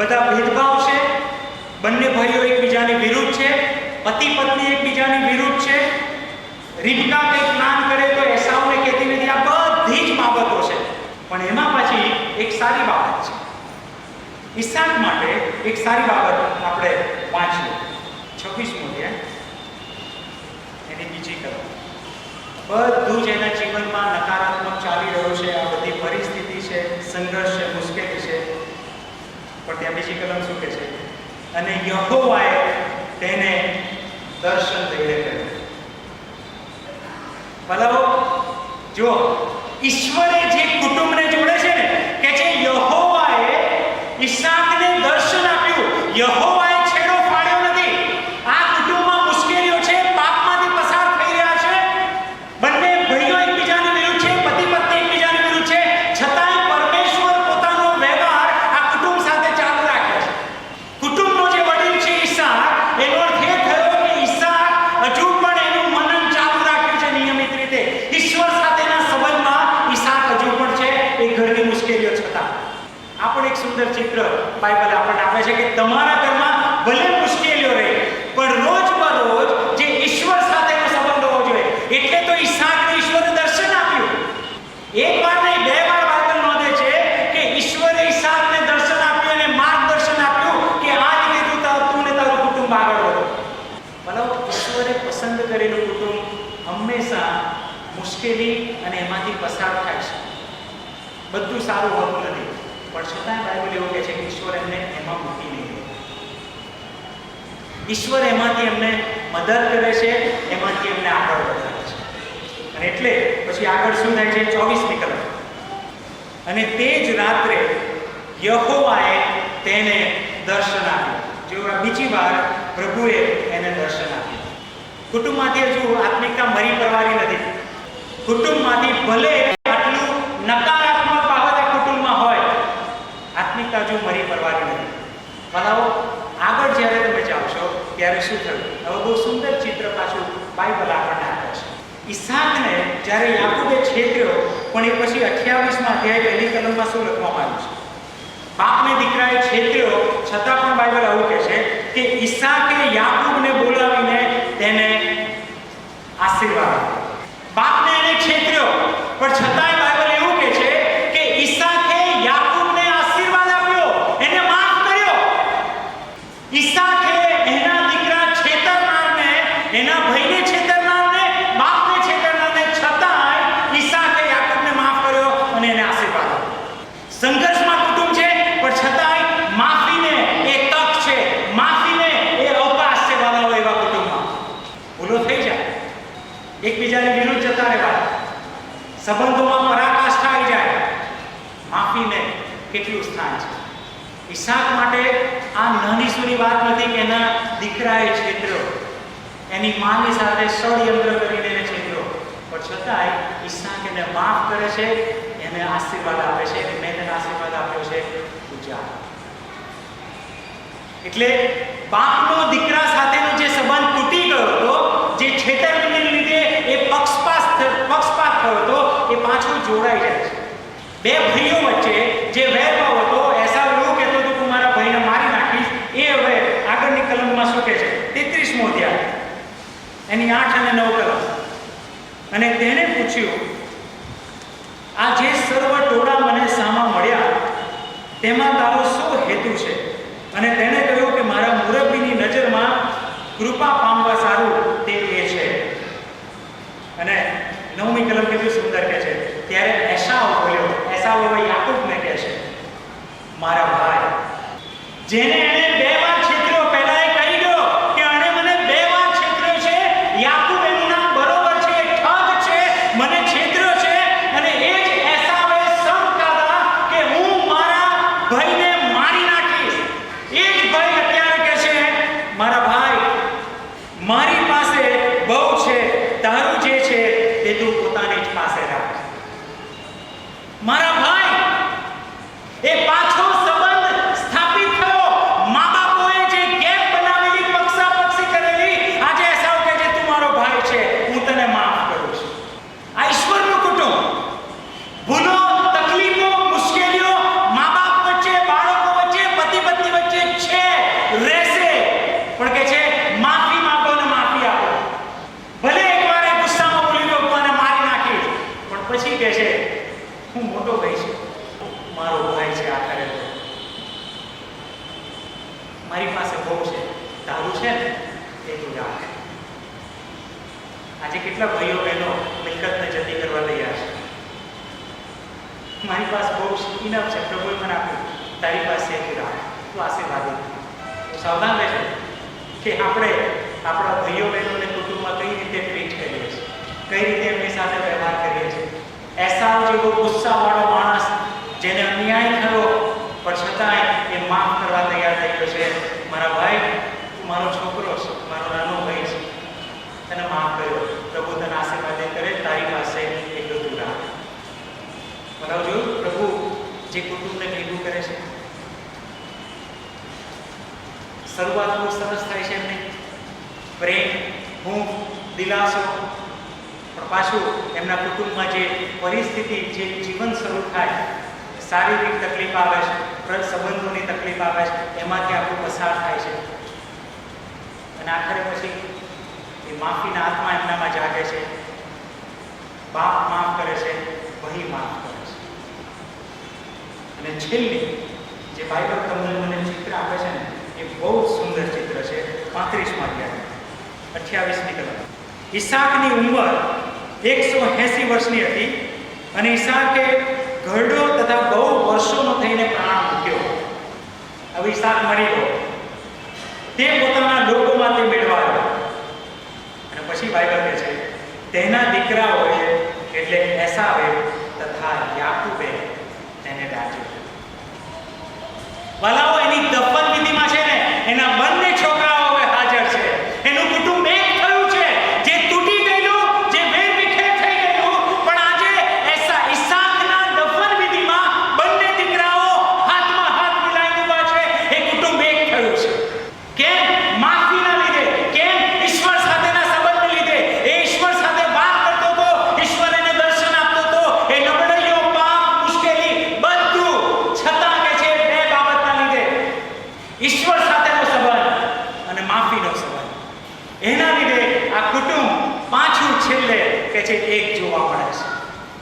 બધા ભેદભાવ છે. બંને ભાઈઓ એકબીજાની વિરુદ્ધ છે. પતિ પત્ની એકબીજાની વિરુદ્ધ છે. રીબકા કંઈક પ્લાન કરે તો એસાવને કહેતી નથી. આ બધી જ બાબતો છે. પણ એમાં પછી એક સારી બાબત છે. ઈસાક માટે એક સારી બાબત આપણે વાંચીએ. છવ્વીસમો અધ્યાય. એની બીજી કરો બધું જ એના જીવનમાં નકારાત્મક ચાલી રહ્યું છે. આ બધી પરિસ્થિતિ છે, સંઘર્ષ છે, મુશ્કેલી છે. પણ ત્યાં બીજી કલમ શું કે છે. અને યહોવાએ તેને દર્શન દઈને કર્યું ભલાઓ જો ઈશ્વરે જે કુટુંબને જોડે છે ને કે છે યહોવાએ ઈસાકને દર્શન આપ્યું યહોવાએ છેડો ફાડ્યો નથી આ કુટુંબમાં મુશ્કેલીઓ છે પાપમાંથી પસાર થઈ રહ્યા છે બંને ભાઈઓ એકબીજાની વિરુદ્ધ છે પતિ પત્ની એકબીજાની વિરુદ્ધ છે છતાંય પરમેશ્વર પોતાનો વ્યવહાર આ કુટુંબ સાથે ચાલુ રાખે છે કુટુંબનો જે વડીલ છે ઈસાક એનો અર્થ એ થયો કે ઈસાક હજુ પણ એનું મનન ચાલુ રાખ્યું છે નિયમિત રીતે ઈશ્વર સાથેના સંબંધમાં ઈસાક હજુ પણ છે એ ઘરની મુશ્કેલીઓ છતાં આ પણ એક સુંદર ચિત્ર બાઇબલ આપણને આપે છે કે તમારા ઘરમાં ભલે મુશ્કેલીઓ રહે, પણ રોજ રોજ જે ઈશ્વર સાથેનો સંબંધ હોવો જોઈએ. એટલે તો ઈશાક ઈશ્વરે દર્શન આપ્યું. એક વાર નહીં, બે વાર બાઇબલ નોંધે છે કે ઈશ્વરે ઈશાકને દર્શન આપ્યું અને માર્ગદર્શન આપ્યું કે આ રીતે તું ને તારું કુટુંબ આગળ વધો. બરાબર ઈશ્વરે પસંદ કરેલું કુટુંબ હંમેશા મુશ્કેલી અને એમાંથી પસાર થાય છે. બધું સારું હોતું નથી. પણ છતાંય બાઇબલ એવું કહે છે કે ઈશ્વર એમને એમાં મૂકી નહીં ઈશ્વર એમાંથી એમને મદદ કરે છે, એમાંથી એમને આગળ વધારે છે. અને એટલે પછી આગળ શું થાય છે? ચોવીસમી કલમ. અને તે જ રાત્રે યહોવાએ તેને દર્શન આપ્યું. જો બીજી વાર પ્રભુએ એને દર્શન આપ્યું. કુટુંબમાંથી હજુ આત્મિકતા મરી કરવાની નથી. કુટુંબમાંથી ભલે આટલું નકારાત્મક બાબત આ કુટુંબમાં હોય આત્મિકતા હજુ મરી પરવારી નથી ભલાઓ આગળ જ્યારે તમે જાવશો ત્યારે શું થયું? હવે બહુ સુંદર ચિત્ર પાછું બાઇબલ આપણને આપે છે. ઈસાકને જ્યારે યાકુબે છેતર્યો પણ એ પછી અઠ્યાવીસમાં અધ્યાય પહેલી કલમમાં શું લખવામાં આવ્યું છે? બાપને દીકરાએ છેતર્યો છતાં પણ બાઇબલ આવું કહે છે કે ઈસાકે યાકુબને બોલાવીને તેને આશીર્વાદ બાપને એને છેતર્યો પણ છતાંય બાઇબલ એવું કહે છે કે ઈસાકે યાકૂબને આશીર્વાદ આપ્યો એને માફ કર્યો ઈસાકે એના દીકરા છેતરનારને એના ભાઈને છેતરનારને બાપને છેતરનારને છતાંય ઈસાકે યાકૂબને માફ કર્યો અને એને આશીર્વાદ આપ્યો સંઘર્ષમાં કુટુંબ છે પણ છતાંય માફીને એ તક છે માફીને એ અવકાશ છે વાલાઓ એવા કુટુંબમાં ભૂલો થઈ જાય એકબીજાની વિરુદ્ધ જતા રહેવા સંબંધોમાં પરાકાષ્ઠા આવી જાય. માફીને કેટલું સ્થાન છે. ઈશાક માટે આ નાની સુની વાત નથી કે એના દીકરાએ છેતર્યો. એની માની સાથે ષડયંત્ર કરીને એને છેતર્યો. પણ છતાંય ઈશાક એને માફ કરે છે, એને આશીર્વાદ આપે છે અને મેં તેને આશીર્વાદ આપ્યો છે પૂજા એટલે બાપનો દીકરા સાથેનો જે સંબંધ તૂટી ગયો હતો, જે છેતરપિંડીને લીધે એ પક્ષપાત પક્ષપાત થયો હતો પાછો જોડાઈ જાય છે. બે ભાઈઓ વચ્ચે જે વેરભાવ હતો એસા એવું કહેતો હતો તું મારા ભાઈને મારી નાખીશ, એ હવે આગળની કલમમાં શું કહે છે. તેત્રીસમો અધ્યાય. એની આઠ અને નવ કલમ. અને તેને પૂછ્યું, આ જે સર્વ ટોળા મને સામા મળ્યા, તેમાં તારો શું હેતુ છે? અને તેણે કહ્યું કે મારા મુરબ્બીની નજરમાં કૃપા પામવા સારું તે એ છે. અને નવમી કલમ કેટલું સુંદર કહે છે. ત્યારે એસાવ બોલ્યો. એસાવ હવે યાકુબને કહે છે મારા ભાઈ જેને એણે બે વાર છેતર્યો પહેલા એ કહી ગયો કે આણે મને બે વાર છેતર્યો છે યાકૂબ એનું નામ બરોબર છે એ ઠગ છે મને છેતર્યો છે અને એ જ એસાવે સમ કાઢા કે હું મારા ભાઈને મારી નાખીશ એ જ ભાઈ અત્યારે કહે છે મારા ભાઈ મારી પાસે બહુ છે તારું જે છે તે તું પોતાની જ પાસે રાખ મારા ભાઈ એ પાછો સંબંધ સ્થાપિત થયો મા છે એ તું રાખ આજે કેટલા ભાઈઓ બહેનો મિલકતને જતી કરવા તૈયાર છે? મારી પાસે બહુ ઇનફ છે પ્રભુએ મને આપ્યું તારી પાસે તું રાખ તું આશીર્વાદિત સાવધાન રહેજો. કે આપણે આપણા ભાઈઓ બહેનોને કુટુંબમાં કઈ રીતે ટ્રીટ કરીએ છીએ? કઈ રીતે એમની સાથે વ્યવહાર કરીએ છીએ? એસાવ જેવો ગુસ્સાવાળો માણસ જેને અન્યાય થયો, પણ છતાંય એ માફ કરવા તૈયાર થઈ ગયો છે. મારા ભાઈ મારો છોકરો છે, મારો નાનો ભાઈ છે. તને માફ કર્યો. પ્રભુ તને આશીર્વાદ કરે, તારી પાસે એટલું દૂર રાખ. બરાબર જોયું પ્રભુ જે કુટુંબને ભેગું કરે છે. શરૂઆત બહુ સરસ થાય છે એમને પ્રેમ હું દિલાસો. પણ પાછું એમના કુટુંબમાં જે પરિસ્થિતિ, જે જીવન શરૂ થાય, શારીરિક તકલીફ આવે છે, સંબંધોની તકલીફ આવે છે, એમાંથી આપણું પસાર થાય છે. અને આખરે પછી એ માફીના આત્મા એમનામાં જાગે છે. બાપ માફ કરે છે, વહી માફ કરે છે. અને છેલ્લી જે બાઇબલ તમને મને ચિત્ર આપે છે ને, એ બહુ સુંદર ચિત્ર છે, પાંત્રીસમાં અધ્યાય અઠ્યાવીસની કલમ. ઈસાકની ઉંમર એકસો એંસી વર્ષની હતી અને ઈસાકે ઘરડો તથા બહુ વર્ષોનો થઈને પ્રાણ મૂક્યો. હવે ઈસાક મરી ગયો. તે પોતાના લોકોમાંથી તે મેળવા અને પછી બાઇબલ કહે છે, તેના દીકરાઓએ એટલે એસાવે તથા યાકુબે તેને દાજ્યો વાલાઓ એની દફન વિધિમાં છે ને એના બંને છોકરાઓ હવે હાજર છે એનું કુટુંબ એક થયું છે જે તૂટી ગયેલું જે વેરવિખેર થઈ ગયેલું પણ આજે એસા ઈસાકના દફન વિધિમાં બંને દીકરાઓ હાથમાં હાથ મિલાઈને ઊભા છે એ કુટુંબ એક થયું છે કેમ માફીના લીધે કેમ ઈશ્વર સાથેના સંબંધને લીધે એ ઈશ્વર સાથે વાત કરતો હતો ઈશ્વર એને દર્શન આપતો હતો એ નબળાઈઓ પાપ મુશ્કેલી બધું છતાં કે છે બે બાબતના લીધે ઈશ્વર સાથેનો સંબંધ અને માફીનો સંબંધ એના લીધે આ કુટુંબ પાછું કે છે એક જોવા મળે છે.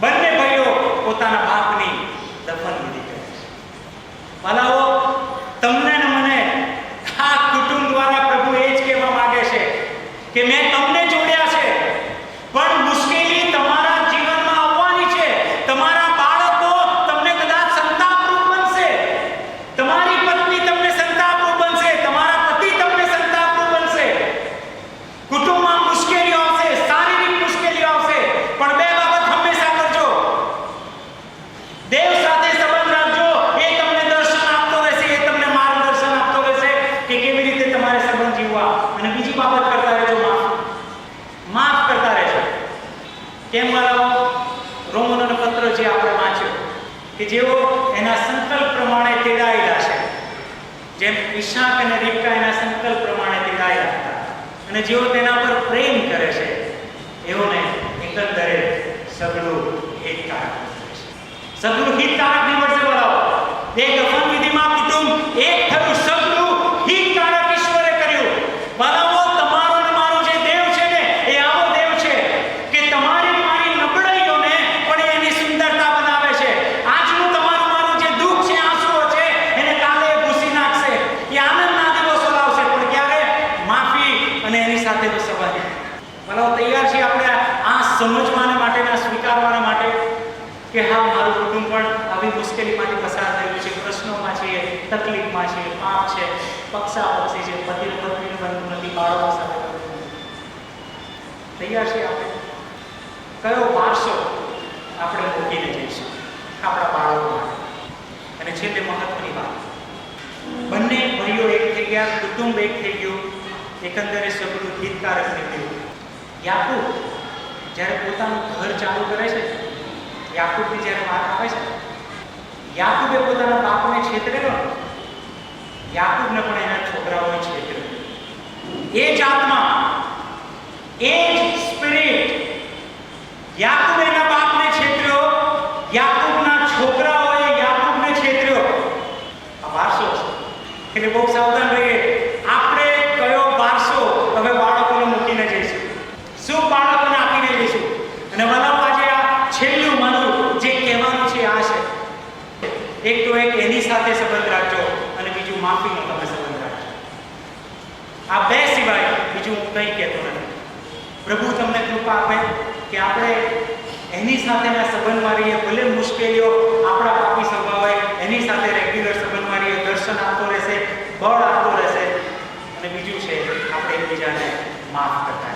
બંને ભાઈઓ પોતાના બાપની દફન વિધિ કરે છે. વાલાઓ તમને ને મને આ કુટુંબ દ્વારા પ્રભુ એ જ કહેવા માંગે છે કે મેં તમને જોડ્યા છે પણ મુશ્કેલી તમારા જીવનમાં આવવાની છે તમારા બાળકો તમને કદાચ સંતાપરૂપ બનશે તમારી પત્ની તમને સંતાપરૂપ બનશે તમારા પતિ તમને સંતાપરૂપ બનશે કુટુંબમાં મુશ્કેલીઓ આવશે શારીરિક મુશ્કેલીઓ આવશે પણ બે બાબત હંમેશા કરજો દેવ સાથે સંબંધ રાખજો એ તમને દર્શન આપતો રહેશે એ તમને માર્ગદર્શન આપતો રહેશે કે કેવી રીતે તમારે સંબંધ જીવવા અને બીજી બાબત કરતા રહેજો માફ માફ કરતા રહેજો કેમ મારો રોમનોનો પત્ર જે આપણે વાંચ્યો કે જેઓ એના સંકલ્પ પ્રમાણે તેડાયેલા છે. જેમ ઈશાક અને રીબકા એના સંકલ્પ પ્રમાણે તેડાયેલા હતા. અને જેઓ તેના પર પ્રેમ કરે છે, એઓને એકંદરે સગળું હિતકારક સગળું હિતકારક નીવડશે બોલાવો એ દફન વિધિમાં કુટુંબ એક થયું સગળું હિતકારક ઈશ્વરે કર્યું બોલાવો તમારો અને મારો જે દેવ છે ને એ આવો દેવ છે કે તમારી મારી નબળાઈઓને પણ એની સુંદરતા બનાવે છે આજનું તમારું મારું જે દુઃખ છે આંસુઓ છે એને કાલે એ ભૂસી નાખશે એ આનંદના દિવસો લાવશે પણ ક્યારે માફી અને એની સાથેનો સંબંધ બોલાવો તૈયાર છીએ આપણે આ સમજવાના માટેના સ્વીકારવાના માટે કે હા મારું કુટુંબ પણ આવી મુશ્કેલીમાંથી પસાર થયું છે, પ્રશ્નોમાં છે, તકલીફમાં છે, પાપ છે પક્ષાપક્ષી છે પતિ પત્નીનું બનતું નથી, બાળકો સાથે તૈયાર છે આપણે? કયો વારસો આપણે મૂકીને જઈશું? આપણા બાળકો માટે. અને છેલ્લે મહત્વની વાત. બંને ભાઈઓ એક થઈ ગયા, કુટુંબ એક થઈ ગયું, એકંદરે સગડું હિતકારક નીકળ્યું યાકુબ જ્યારે પોતાનું ઘર ચાલુ કરે છે, યાકુબની જ્યારે વાત આવે છે યાકૂબે પોતાના બાપને છેતરેલો યાકુબને પણ એના છોકરાઓએ છેતર્યો. એ જ આત્મા એ જ સ્પિરિટ યાકુબ એના બાપને છેતર્યો, યાકુબના છોકરાઓએ યાકુબને છેતર્યો. આ વારસો એટલે બહુ સાવધાન રહીએ આપણે કયો વારસો હવે બાળકોને મૂકીને જઈશું શું બાળકોને આપીને જઈશું અને વલાવ આજે આ છેલ્લું મારું જે કહેવાનું છે આ છે એક તો એક એની સાથે સંબંધ રાખજો અને બીજું માફીનો તમે સંબંધ રાખજો આ બે હું કંઈ કહેતો નથી. પ્રભુ, તમને કૃપા આપે કે આપણે એની સાથેના સંબંધમાં રહીએ, ભલે મુશ્કેલીઓ આપણા પાપી સ્વભાવ એની સાથે રેગ્યુલર સંબંધમાં રહીએ, દર્શન આપતો રહેશે, બળ આપતો રહેશે. અને બીજું છે, આપણે એકબીજાને માફ કરતા